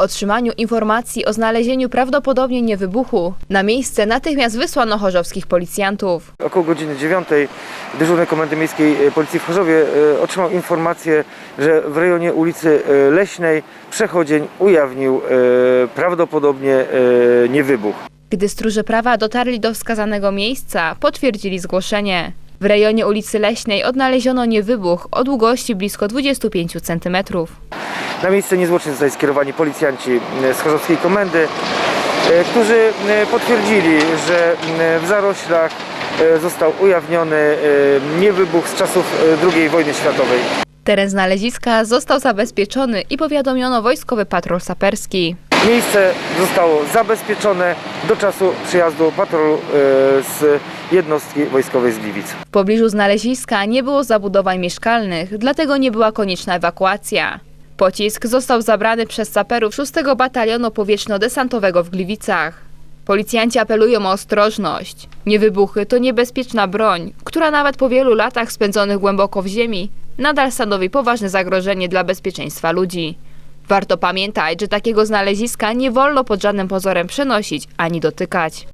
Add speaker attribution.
Speaker 1: otrzymaniu informacji o znalezieniu prawdopodobnie niewybuchu, na miejsce natychmiast wysłano chorzowskich policjantów.
Speaker 2: Około godziny 9 dyżurny Komendy Miejskiej e, Policji w Chorzowie e, otrzymał informację, że w rejonie ulicy e, Leśnej przechodzień ujawnił prawdopodobnie niewybuch.
Speaker 1: Gdy stróże prawa dotarli do wskazanego miejsca, potwierdzili zgłoszenie. W rejonie ulicy Leśnej odnaleziono niewybuch o długości blisko 25 cm.
Speaker 2: Na miejsce niezwłocznie zostali skierowani policjanci e, z Chorzowskiej Komendy, e, którzy e, potwierdzili, że w zaroślach został ujawniony niewybuch z czasów II wojny światowej.
Speaker 1: Teren znaleziska został zabezpieczony i powiadomiono wojskowy patrol saperski.
Speaker 2: Miejsce zostało zabezpieczone do czasu przyjazdu patrolu z jednostki wojskowej z Gliwic.
Speaker 1: W pobliżu znaleziska nie było zabudowań mieszkalnych, dlatego nie była konieczna ewakuacja. Pocisk został zabrany przez saperów 6 Batalionu Powietrzno-Desantowego w Gliwicach. Policjanci apelują o ostrożność. Niewybuchy to niebezpieczna broń, która nawet po wielu latach spędzonych głęboko w ziemi nadal stanowi poważne zagrożenie dla bezpieczeństwa ludzi. Warto pamiętać, że takiego znaleziska nie wolno pod żadnym pozorem przenosić ani dotykać.